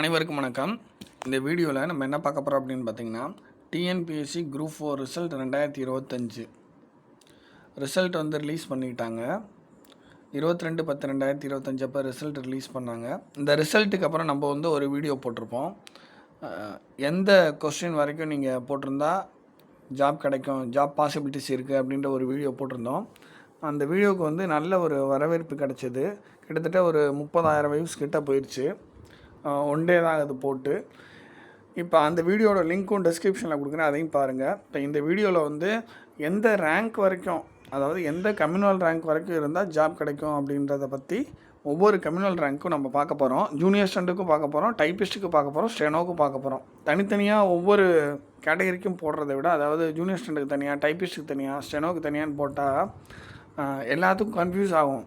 அனைவருக்கும் வணக்கம். இந்த வீடியோவில் நம்ம என்ன பார்க்க போகிறோம் அப்படின்னு பார்த்தீங்கன்னா டிஎன்பிஎஸ்சி குரூப் ஃபோர் ரிசல்ட் ரெண்டாயிரத்தி இருபத்தஞ்சு. ரிசல்ட் வந்து ரிலீஸ் பண்ணிட்டாங்க. இருபத்தி ரெண்டு பத்து ரெண்டாயிரத்தி இருபத்தஞ்சு அப்போ ரிசல்ட் ரிலீஸ் பண்ணாங்க. இந்த ரிசல்ட்டுக்கு அப்புறம் நம்ம வந்து ஒரு வீடியோ போட்டிருப்போம். எந்த கொஸ்டின் வரைக்கும் நீங்கள் போட்டிருந்தா ஜாப் கிடைக்கும் ஜாப் பாசிபிலிட்டிஸ் இருக்குது அப்படின்ற ஒரு வீடியோ போட்டிருந்தோம். அந்த வீடியோவுக்கு வந்து நல்ல ஒரு வரவேற்பு கிடச்சிது. கிட்டத்தட்ட ஒரு முப்பதாயிரம் வியூஸ் கிட்ட போயிடுச்சு ஒன் டே தான் அது போட்டு. இப்போ அந்த வீடியோட லிங்க்கும் டிஸ்கிரிப்ஷனில் கொடுக்குறேன். அதையும் பாருங்கள் இப்போ இந்த வீடியோவில் வந்து எந்த ரேங்க் வரைக்கும் அதாவது எந்த கம்யூனல் ரேங்க் வரைக்கும் இருந்தால் ஜாப் கிடைக்கும் அப்படின்றத பற்றி ஒவ்வொரு கம்யூனல் ரேங்க்கும் நம்ம பார்க்க போகிறோம் ஜூனியர் ஸ்டண்டுக்கும் பார்க்க போகிறோம் டைப்பிஸ்ட்டுக்கு பார்க்க போகிறோம் ஸ்டெனோக்கும் பார்க்க போகிறோம் தனித்தனியாக ஒவ்வொரு கேட்டகரிக்கும் போடுறத விட அதாவது ஜூனியர் ஸ்டண்டுக்கு தனியாக டைப்பிஸ்ட்டுக்கு தனியாக ஸ்டெனோக்கு தனியான்னு போட்டால் எல்லாத்துக்கும் கன்ஃபியூஸ் ஆகும்.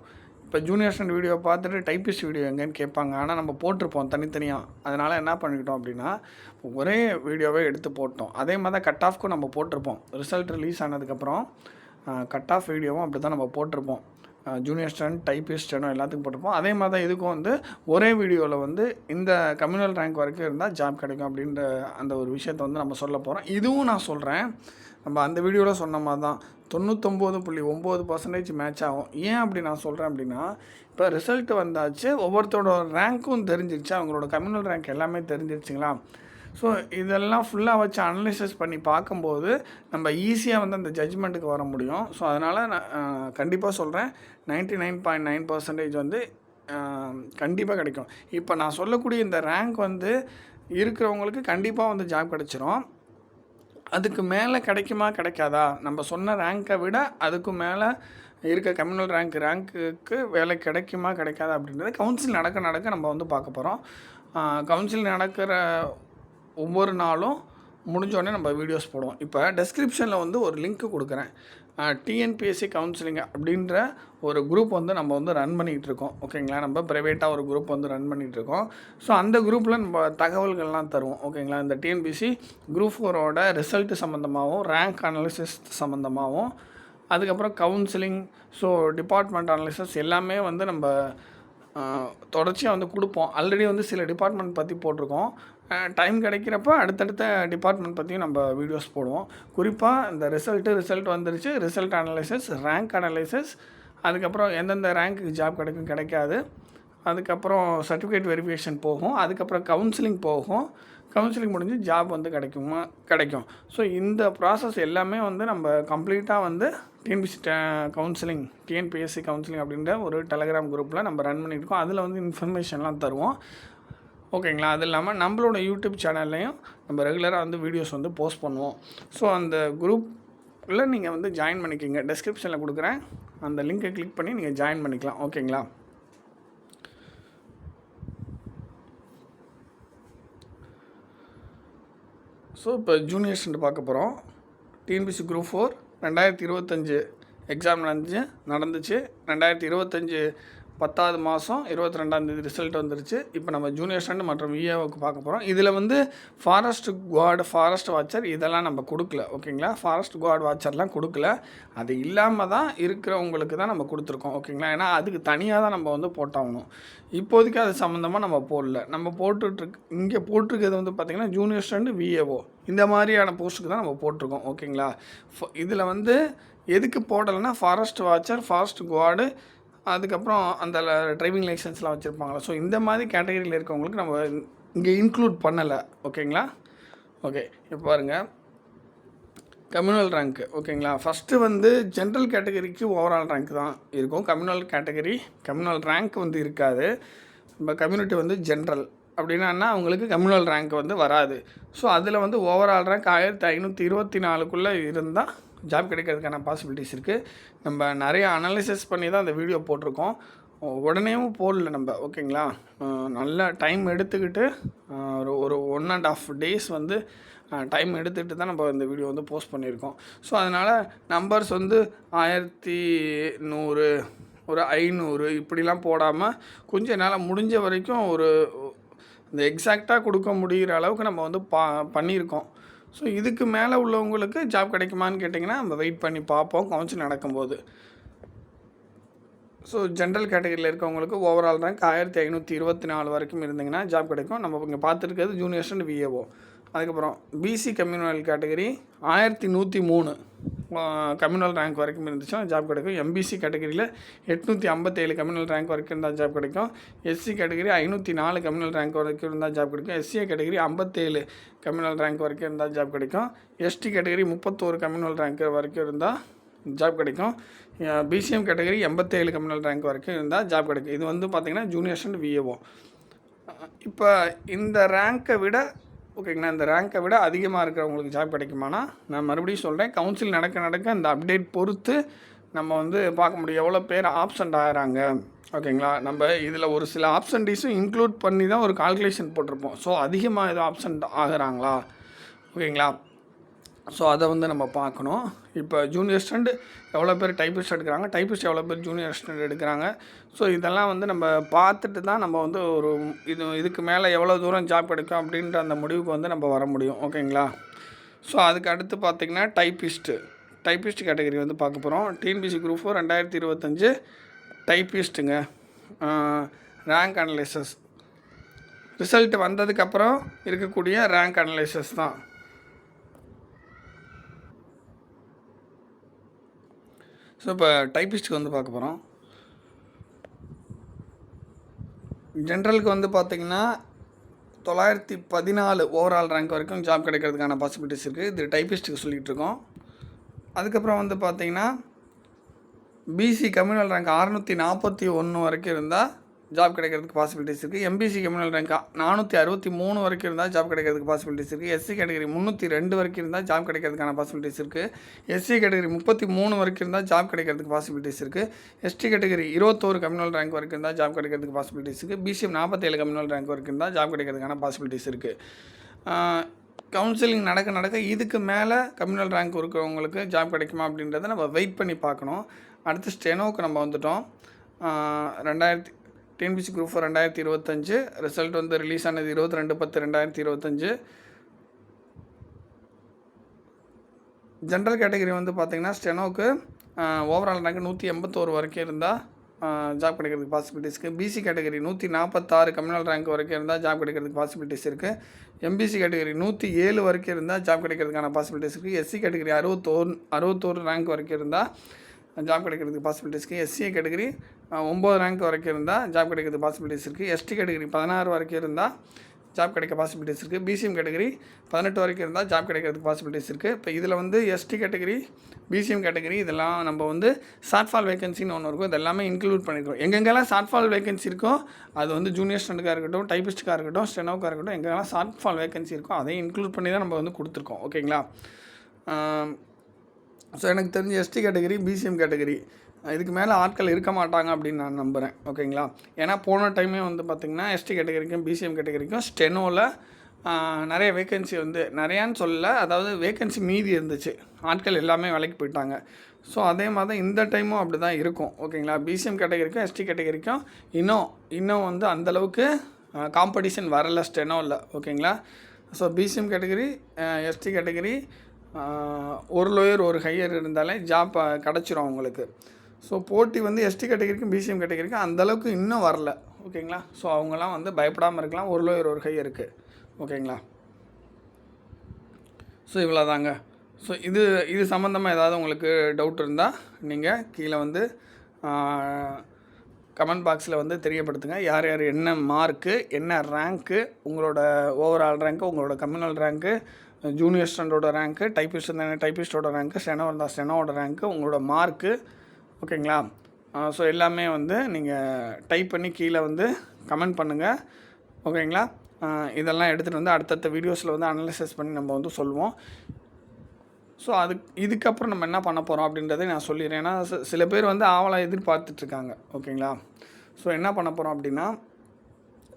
இப்போ ஜூனியர் ஸ்டண்ட் வீடியோ பார்த்துட்டு டைப்பிஸ்ட் வீடியோ எங்கேன்னு கேட்பாங்க. ஆனால் நம்ம போட்டிருப்போம் தனித்தனியாக அதனால் என்ன பண்ணிக்கிட்டோம் அப்படின்னா ஒரே வீடியோவே எடுத்து போட்டோம். அதே மாதிரி தான் கட் ஆஃப்க்கும் நம்ம போட்டிருப்போம். ரிசல்ட் ரிலீஸ் ஆனதுக்கப்புறம் கட் ஆஃப் வீடியோவும் அப்படி தான் நம்ம போட்டிருப்போம். ஜூனியர் ஸ்டண்ட் டைப்பிஸ்ட் எல்லாத்துக்கும் போட்டிருப்போம். அதே மாதிரி தான் இதுக்கும் வந்து ஒரே வீடியோவில் வந்து இந்த கம்யூனல் ரேங்க் வரைக்கும் இருந்தால் ஜாப் கிடைக்கும் அப்படின்ற அந்த ஒரு விஷயத்தை வந்து நம்ம சொல்ல போகிறோம் இதுவும் நான் சொல்கிறேன் நம்ம அந்த வீடியோவில் சொன்ன மாதிரி தான். தொண்ணூத்தொம்பது புள்ளி ஒம்பது பர்சன்டேஜ் மேட்ச் ஆகும். ஏன் அப்படி நான் சொல்கிறேன் அப்படின்னா இப்போ ரிசல்ட் வந்தாச்சு ஒவ்வொருத்தரோட ரேங்க்கும் தெரிஞ்சிருச்சு. அவங்களோட கம்யூனல் ரேங்க் எல்லாமே தெரிஞ்சிருச்சுங்களா? ஸோ இதெல்லாம் ஃபுல்லாக வச்சு அனலிசிஸ் பண்ணி பார்க்கும்போது நம்ம ஈஸியாக வந்து அந்த ஜட்ஜ்மெண்ட்டுக்கு வர முடியும். ஸோ அதனால் நான் கண்டிப்பாக சொல்கிறேன் ninety nine point nine percentage வந்து கண்டிப்பாக கிடைக்கும். இப்போ நான் சொல்லக்கூடிய இந்த ரேங்க் வந்து இருக்கிறவங்களுக்கு கண்டிப்பாக வந்து ஜாப் கிடச்சிரும். அதுக்கு மேலே கிடைக்குமா கிடைக்காதா? நம்ம சொன்ன ரேங்க்கை விட அதுக்கு மேலே இருக்க கம்யூனல் ரேங்க் ரேங்க்குக்கு வேலை கிடைக்குமா கிடைக்காதா அப்படின்றது கவுன்சில் நடக்க நடக்க நம்ம வந்து பார்க்க போகிறோம் கவுன்சில் நடக்கிற ஒவ்வொரு நாளும் முடிஞ்சோடனே நம்ம வீடியோஸ் போடுவோம். இப்போ டெஸ்கிரிப்ஷனில் வந்து ஒரு லிங்க் கொடுக்குறேன். டிஎன்பிஎஸ்சி கவுன்சிலிங் அப்படின்ற ஒரு குரூப் வந்து நம்ம வந்து ரன் பண்ணிகிட்டு இருக்கோம். ஓகேங்களா? நம்ம ப்ரைவேட்டாக ஒரு குரூப் வந்து ரன் பண்ணிகிட்டு இருக்கோம். ஸோ அந்த குரூப்பில் நம்ம தகவல்கள்லாம் தருவோம். ஓகேங்களா? இந்த டிஎன்பிஎஸ்சி குரூப் ஃபோரோட ரிசல்ட் சம்மந்தமாகவும் ரேங்க் அனாலிசிஸ் சம்மந்தமாகவும் அதுக்கப்புறம் கவுன்சிலிங் ஸோ டிபார்ட்மெண்ட் அனாலிசிஸ் எல்லாமே வந்து நம்ம தொடர்ச்சியாக வந்து கொடுப்போம். ஆல்ரெடி வந்து சில டிபார்ட்மெண்ட் பற்றி போட்டிருக்கோம். டைம் கிடைக்கிறப்ப அடுத்தடுத்த டிபார்ட்மெண்ட் பற்றியும் நம்ம வீடியோஸ் போடுவோம். குறிப்பாக இந்த ரிசல்ட்டு ரிசல்ட் வந்துருச்சு. ரிசல்ட் அனலைசிஸ் ரேங்க் அனலைசிஸ் அதுக்கப்புறம் எந்தெந்த ரேங்க்குக்கு ஜாப் கிடைக்கும் கிடைக்காது. அதுக்கப்புறம் சர்டிஃபிகேட் வெரிஃபிகேஷன் போகும். அதுக்கப்புறம் கவுன்சிலிங் போகும். கவுன்சிலிங் முடிஞ்சு ஜாப் வந்து கிடைக்குமா கிடைக்கும். ஸோ இந்த ப்ராசஸ் எல்லாமே வந்து நம்ம கம்ப்ளீட்டாக வந்து டிஎன்பிசி கவுன்சிலிங் டிஎன்பிஎஸ்சி கவுன்சிலிங் அப்படின்ற ஒரு டெலகிராம் குரூப்பில் நம்ம ரன் பண்ணியிருக்கோம் அதில் வந்து இன்ஃபர்மேஷன்லாம் தருவோம். ஓகேங்களா? அது இல்லாமல் நம்மளோட யூடியூப் சேனல்லையும் நம்ம ரெகுலராக வந்து வீடியோஸ் வந்து போஸ்ட் பண்ணுவோம். ஸோ அந்த குரூப்பில் நீங்கள் வந்து ஜாயின் பண்ணிக்கிங்க. டெஸ்கிரிப்ஷனில் கொடுக்குறேன். அந்த லிங்கை கிளிக் பண்ணி நீங்கள் ஜாயின் பண்ணிக்கலாம். ஓகேங்களா? ஸோ இப்போ ஜூனியர் பார்க்க போகிறோம் டிஎன்பிசி குரூப் ஃபோர் ரெண்டாயிரத்தி இருபத்தஞ்சு எக்ஸாம் நடந்துச்சு. நடந்துச்சு. ரெண்டாயிரத்தி இருபத்தஞ்சு பத்தாவது மாதம் இருபத்தி ரெண்டாந்தேதி ரிசல்ட் வந்துருச்சு. இப்போ நம்ம ஜூனியர் ஸ்டாண்ட் மற்றும் விஏஓக்கு பார்க்க போகிறோம் இதில் வந்து ஃபாரஸ்ட் குவார்டு ஃபாரஸ்ட் வாட்சர் இதெல்லாம் நம்ம கொடுக்கல. ஓகேங்களா ஃபாரஸ்ட் குவார்டு வாட்சர்லாம் கொடுக்கல. அது இல்லாமல் தான் இருக்கிறவங்களுக்கு தான் நம்ம கொடுத்துருக்கோம். ஓகேங்களா ஏன்னா அதுக்கு தனியாக தான் நம்ம வந்து போட்டாகணும். இப்போதைக்கு அது சம்மந்தமாக நம்ம போடல. நம்ம போட்டுட்ருக்கு இங்கே போட்டிருக்கிறது வந்து பார்த்திங்கன்னா ஜூனியர் ஸ்டாண்டு விஏஓ இந்த மாதிரியான போஸ்ட்டுக்கு தான் நம்ம போட்டிருக்கோம். ஓகேங்களா இதில் வந்து எதுக்கு போடலைன்னா ஃபாரஸ்ட் வாட்சர் ஃபாரஸ்ட் குவார்டு அதுக்கப்புறம் அந்த டிரைவிங் லைசன்ஸ்லாம் வச்சுருப்பாங்களா ஸோ இந்த மாதிரி கேட்டகரியில் இருக்கவங்களுக்கு நம்ம இங்கே இன்க்ளூட் பண்ணலை. ஓகேங்களா ஓகே இப்போ பாருங்கள் கம்யூனல் ரேங்க்கு ஓகேங்களா ஃபஸ்ட்டு வந்து ஜென்ரல் கேட்டகரிக்கு ஓவரால் ரேங்க் தான் இருக்கும். கம்யூனல் கேட்டகரி கம்யூனல் ரேங்க் வந்து இருக்காது. நம்ம கம்யூனிட்டி வந்து ஜென்ரல் அப்படின்னா அவங்களுக்கு கம்யூனல் ரேங்க் வந்து வராது. ஸோ அதில் வந்து ஓவரால் ரேங்க் ஆயிரத்தி ஐநூற்றி இருபத்தி நாலுக்குள்ளே இருந்தால் ஜாப் கிடைக்கிறதுக்கான பாசிபிலிட்டிஸ் இருக்குது நம்ம நிறைய அனாலிசிஸ் பண்ணி தான் அந்த வீடியோ போட்டிருக்கோம். உடனேவும் போடல நம்ம ஓகேங்களா? நல்லா டைம் எடுத்துக்கிட்டு ஒரு ஒரு ஒன் அண்ட் ஆஃப் டேஸ் வந்து டைம் எடுத்துகிட்டு தான் நம்ம இந்த வீடியோ வந்து போஸ்ட் பண்ணியிருக்கோம். ஸோ அதனால் நம்பர்ஸ் வந்து ஆயிரத்தி நூறு ஒரு ஐநூறு இப்படிலாம் போடாமல் கொஞ்சம் என்னால் முடிஞ்ச வரைக்கும் ஒரு இந்த எக்ஸாக்டாக கொடுக்க முடிகிற அளவுக்கு நம்ம வந்து பா பண்ணியிருக்கோம். ஸோ இதுக்கு மேலே உள்ளவங்களுக்கு ஜாப் கிடைக்குமான்னு கேட்டிங்கன்னா நம்ம வெயிட் பண்ணி பார்ப்போம் கவுன்சில் நடக்கும்போது. ஸோ ஜென்ரல் கேட்டகரியில் இருக்கவங்களுக்கு ஓவரால் ரேங்க் ஆயிரத்தி ஐநூற்றி இருபத்தி நாலு வரைக்கும் இருந்தீங்கன்னா ஜாப் கிடைக்கும். நம்ம இங்கே பார்த்துருக்கிறது ஜூனியர்ஸ் அண்ட் விஏஓ அதுக்கப்புறம் பிசி கம்யூனல் கேட்டகரி ஆயிரத்தி நூற்றி மூணு. கம்யூனல் ரேங்க் வரைக்கும் இருந்துச்சுன்னா ஜாப் கிடைக்கும். எம்பிசி கேட்டகரியில் எட்நூற்றி ஐம்பத்தேழு கம்யூனல் ரேங்க் வரைக்கும் இருந்தால் ஜாப் கிடைக்கும். எஸ்சி கேட்டகரி ஐநூற்றி நாலு கம்யூனல் ரேங்க் வரைக்கும் இருந்தால் ஜாப் கிடைக்கும். எஸ்சிஏ கேட்டகரி ஐம்பத்தேழு கம்யூனல் ரேங்க் வரைக்கும் இருந்தால் ஜாப் கிடைக்கும். எஸ்டி கேட்டகரி முப்பத்தோரு கம்யூனல் ரேங்க் வரைக்கும் இருந்தால் ஜாப் கிடைக்கும். பிசிஎம் கேட்டகரி எண்பத்தேழு கம்யூனல் ரேங்க் வரைக்கும் இருந்தால் ஜாப் கிடைக்கும். இது வந்து பார்த்திங்கன்னா ஜூனியர்ஸ் அண்ட் விஏஓ இப்போ இந்த ரேங்க்கை விட ஓகேங்களா இந்த ரேங்க்கை விட அதிகமாக இருக்கிறவங்களுக்கு ஜாப் கிடைக்குமானா நான் மறுபடியும் சொல்கிறேன் கவுன்சில் நடக்க நடக்க இந்த அப்டேட் பொறுத்து நம்ம வந்து பார்க்க முடியும் எவ்வளோ பேர் ஆப்சண்ட் ஆகிறாங்க. ஓகேங்களா? நம்ம இதில் ஒரு சில ஆப்சண்டீஸும் இன்க்ளூட் பண்ணி தான் ஒரு கால்குலேஷன் போட்டிருப்போம். ஸோ அதிகமாக எதுவும் ஆப்சண்ட் ஆகிறாங்களா? ஓகேங்களா? ஸோ அதை வந்து நம்ம பார்க்கணும். இப்போ ஜூனியர் ஸ்டண்ட் எவ்வளோ பேர் டைப்பிஸ்ட் எடுக்கிறாங்க? டைப்பிஸ்ட் எவ்வளோ பேர் ஜூனியர் ஸ்டண்ட் எடுக்கிறாங்க? ஸோ இதெல்லாம் வந்து நம்ம பார்த்துட்டு தான் நம்ம வந்து ஒரு இது இதுக்கு மேலே எவ்வளோ தூரம் ஜாப் கிடைக்கும் அப்படின்ற அந்த முடிவுக்கு வந்து நம்ம வர முடியும். ஓகேங்களா? ஸோ அதுக்கு அடுத்து பார்த்திங்கன்னா டைப்பிஸ்ட்டு டைப்பிஸ்ட் கேட்டகரி வந்து பார்க்க போகிறோம் டிஎன்பிசி குரூப் ஃபோர் ரெண்டாயிரத்தி இருபத்தஞ்சு டைப்பிஸ்ட்டுங்க ரேங்க் அனலைசஸ் ரிசல்ட் வந்ததுக்கப்புறம் இருக்கக்கூடிய ரேங்க் அனலைசஸ் தான். ஸோ இப்போ டைப்பிஸ்ட்டுக்கு வந்து பார்க்க போகிறோம் ஜென்ரலுக்கு வந்து பார்த்திங்கன்னா தொள்ளாயிரத்தி பதினாலு ஓவரால் ரேங்க் வரைக்கும் ஜாப் கிடைக்கிறதுக்கான பாசிபிலிட்டிஸ் இருக்குது இது டைப்பிஸ்ட்டுக்கு சொல்லிகிட்டு இருக்கோம். அதுக்கப்புறம் வந்து பார்த்திங்கன்னா பிசி கம்யூனல் ரேங்க் அறநூற்றி நாற்பத்தி ஒன்று வரைக்கும் இருந்தால் ஜாப் கிடைக்கிறதுக்கு பாசிபிலிட்டிஸ் இருக்குது எம்பிசி கம்யூனல் ரேங்க் நானூற்றி அறுபத்தி மூணு வரைக்கும் இருந்தால் ஜாப் கிடைக்கிறதுக்கு பாசிபிலிட்டிஸ் இருக்குது எஸ்சி கேட்டகரி முந்நூற்றி ரெண்டு வரைக்கும் இருந்தால் ஜாப் கிடைக்கிறதுக்கான பாசிபிலிட்டிஸ் இருக்குது எஸ்சி கேட்டகரி முப்பத்தி மூணு வரைக்கும் இருந்தால் ஜாப் கிடைக்கிறதுக்கு பாசிபிலிட்டிஸ் இருக்குது எஸ்டி கேட்டகரி இருபத்தோரு கம்யூனல் ரேங்க் வரைக்கும் இருந்தால் ஜாப் கிடைக்கிறதுக்கு பாசிபிலிட்டிஸ் இருக்குது பிசிஎம் நாற்பத்தேழு கம்யூனல் ரேங்க் வரைக்கும் இருந்தால் ஜாப் கிடைக்கிறதுக்கான பாசிபிலிட்டிஸ் இருக்குது கவுன்சிலிங் நடக்க நடக்க இதுக்கு மேலே கம்யூனல் ரேங்க் இருக்கிறவங்களுக்கு ஜாப் கிடைக்குமா அப்படின்றத நம்ம வெயிட் பண்ணி பார்க்கணும். அடுத்து ஸ்டெனோவுக்கு நம்ம வந்துட்டோம். ரெண்டாயிரத்தி டிஎன்பிசி குரூப் ஃபோர் ரெண்டாயிரத்தி இருபத்தஞ்சு ரிசல்ட் வந்து ரிலீஸ் ஆனது இருபத்தி ரெண்டு பத்து ரெண்டாயிரத்தி இருபத்தஞ்சு. ஜென்ரல் கேட்டகரி வந்து பார்த்திங்கன்னா ஸ்டெனோக்கு ஓவரால் ரேங்க் நூற்றி எண்பத்தோரு வரைக்கும் இருந்தால் ஜாப் கிடைக்கிறதுக்கு பாசிபிலிட்டிஸ்க்கு பிசி கேட்டகரி நூற்றி நாற்பத்தாறு கம்யூனல் ரேங்க் வரைக்கும் இருந்தால் ஜாப் கிடைக்கிறதுக்கு பாசிபிலிட்டிஸ் இருக்குது எம்பிசி கேட்டகரி நூற்றி ஏழு வரைக்கும் இருந்தால் ஜாப் கிடைக்கிறதுக்கான பாசிபிலிட்டிஸ் இருக்குது எஸ்சி கேட்டகரி அறுபத்தோரு அறுபத்தோரு ரேங்க் வரைக்கும் இருந்தால் ஜாப் கிடைக்கிறதுக்கு பாசிபிலிட்டிஸ் இருக்குது எஸ்சிஏ கேட்டகரி ஒம்பது ரேங்க் வரைக்கும் இருந்தால் ஜாப் கிடைக்கிறது பாசிபிலிட்டிஸ் இருக்குது எஸ்டி கேட்டகரி பதினாறு வரைக்கும் இருந்தால் ஜாப் கிடைக்க பாசிபிலிட்டிஸ் இருக்குது பிசிஎம் கேட்டகரி பதினெட்டு வரைக்கும் இருந்தால் ஜாப் கிடைக்கிறதுக்கு பாசிபிலிட்டிஸ் இருக்குது இப்போ இதில் வந்து எஸ்டி கேட்டகரி பிசிஎம் கேட்டகரி இதெல்லாம் நம்ம வந்து ஷார்ட்ஃபால் வேகன்சின்னு ஒன்று இருக்கும். இதெல்லாமே இன்க்ளூட் பண்ணியிருக்கோம் எங்கெங்கெல்லாம் ஷார்ட்ஃபால் வேகன்சி இருக்கோ அது வந்து ஜூனியர் ஸ்டண்டுக்காக இருக்கட்டும் டைபிஸ்ட்டுக்காக இருக்கட்டும் ஸ்டெனோக்காக இருக்கட்டும் எங்கெல்லாம் ஷார்ட்ஃபால் வேகன்சி இருக்கோ அதையும் இன்க்ளூட் பண்ணி தான் நம்ம வந்து கொடுத்துருக்கோம். ஓகேங்களா ஸோ எனக்கு தெரிஞ்ச எஸ்டி கேட்டகரி பிசிஎம் கேட்டகரி இதுக்கு மேலே ஆட்கள் இருக்க மாட்டாங்க அப்படின்னு நான் நம்புகிறேன் ஓகேங்களா ஏன்னா போன டைமே வந்து பார்த்திங்கன்னா எஸ்டி கேட்டகரிக்கும் பிசிஎம் கேட்டகரிக்கும் ஸ்டெனோவில் நிறைய வேக்கன்சி வந்து நிறையான்னு சொல்லல அதாவது வேக்கன்சி மீதி இருந்துச்சு. ஆட்கள் எல்லாமே வேலைக்கு போயிட்டாங்க. ஸோ அதே மாதிரி தான் இந்த டைமும் அப்படி தான் இருக்கும். ஓகேங்களா பிசிஎம் கேட்டகரிக்கும் எஸ்டி கேட்டகரிக்கும் இன்னும் இன்னும் வந்து அந்தளவுக்கு காம்படிஷன் வரல ஸ்டெனோவில் ஓகேங்களா so BCM category ST category ஒரு லோயர் ஒரு ஹையர் இருந்தாலே ஜாப் கிடச்சிரும் அவங்களுக்கு. ஸோ போட்டி வந்து எஸ்டி கேட்டகரிக்கும் பிசிஎம் கேட்டகரிக்கும் அந்தளவுக்கு இன்னும் வரல. ஓகேங்களா ஸோ அவங்களாம் வந்து பயப்படாமல் இருக்கலாம். ஒரு லோயர் ஒரு ஹையர் இருக்குது ஓகேங்களா ஸோ இவ்வளோ தாங்க ஸோ இது இது சம்மந்தமாக ஏதாவது உங்களுக்கு டவுட் இருந்தால் நீங்கள் கீழே வந்து கமெண்ட் பாக்ஸில் வந்து தெரியப்படுத்துங்க. யார் யார் என்ன மார்க்கு என்ன ரேங்க்கு உங்களோட ஓவரால் ரேங்க்கு உங்களோட கம்யூனல் ரேங்க்கு ஜூனியர் ஸ்டாண்டோட ரேங்க்கு டைப்பிஸ்ட் இருந்தால் டைப்பிஸ்டோட ரேங்க்கு ஸ்டெனோ இருந்தால் ஸ்டெனோட ரேங்க்கு உங்களோட மார்க்கு ஓகேங்களா ஸோ எல்லாமே வந்து நீங்கள் டைப் பண்ணி கீழே வந்து கமெண்ட் பண்ணுங்கள் ஓகேங்களா இதெல்லாம் எடுத்துகிட்டு வந்து அடுத்தடுத்த வீடியோஸில் வந்து அனலைசஸ் பண்ணி நம்ம வந்து சொல்லுவோம். ஸோ அது இதுக்கப்புறம் நம்ம என்ன பண்ண போகிறோம் அப்படின்றத நான் சொல்லிடுறேன். ஏன்னா சில பேர் வந்து ஆவலாக எதிர்பார்த்துட்ருக்காங்க ஓகேங்களா ஸோ என்ன பண்ண போகிறோம் அப்படின்னா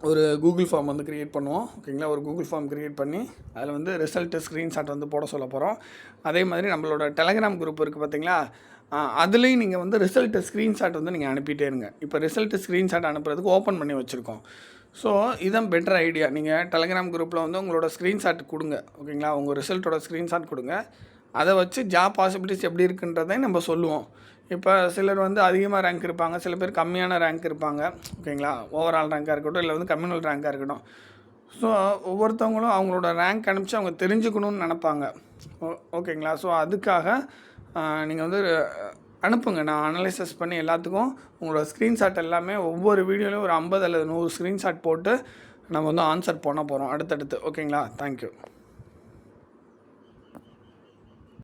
ஒரு கூகுள் ஃபார்ம் வந்து க்ரியேட் பண்ணுவோம். ஓகேங்களா ஒரு கூகுள் ஃபார்ம் க்ரியேட் பண்ணி அதில் வந்து ரிசல்ட்டு ஸ்க்ரீன்ஷாட் வந்து போட சொல்ல போகிறோம் அதே மாதிரி நம்மளோட டெலகிராம் குரூப் இருக்குது பார்த்தீங்களா அதுலேயும் நீங்கள் வந்து ரிசல்ட்டு ஸ்க்ரீன்ஷாட் வந்து நீங்கள் அனுப்பிட்டே இருங்க. இப்போ ரிசல்ட்டு ஸ்க்ரீன்ஷாட் அனுப்புறதுக்கு ஓப்பன் பண்ணி வச்சுருக்கோம். ஸோ இதான் பெட்டர் ஐடியா நீங்கள் டெலகிராம் குரூப்பில் வந்து உங்களோட ஸ்க்ரீன்ஷாட் கொடுங்க. ஓகேங்களா உங்கள் ரிசல்ட்டோட ஸ்க்ரீன்ஷாட் கொடுங்க. அதை வச்சு ஜாப் பாசிபிலிட்டிஸ் எப்படி இருக்குன்றதை நம்ம சொல்லுவோம். இப்போ சிலர் வந்து அதிகமாக ரேங்க் இருப்பாங்க சில பேர் கம்மியான ரேங்க் இருப்பாங்க. ஓகேங்களா? ஓவரால் ரேங்காக இருக்கட்டும் இல்லை வந்து கம்யூனல் ரேங்காக இருக்கட்டும். ஸோ ஒவ்வொருத்தவங்களும் அவங்களோட ரேங்க் அனுப்பிச்சு அவங்க தெரிஞ்சுக்கணும்னு நினப்பாங்க. ஓ ஓகேங்களா? ஸோ அதுக்காக நீங்கள் வந்து அனுப்புங்க. நான் அனலைசஸ் பண்ணி எல்லாத்துக்கும் உங்களோட ஸ்க்ரீன்ஷாட் எல்லாமே ஒவ்வொரு வீடியோலையும் ஒரு ஐம்பது அல்லது நூறு ஸ்க்ரீன்ஷாட் போட்டு நம்ம வந்து ஆன்சர் பண்ண போகிறோம் அடுத்தடுத்து. ஓகேங்களா? தேங்க்யூ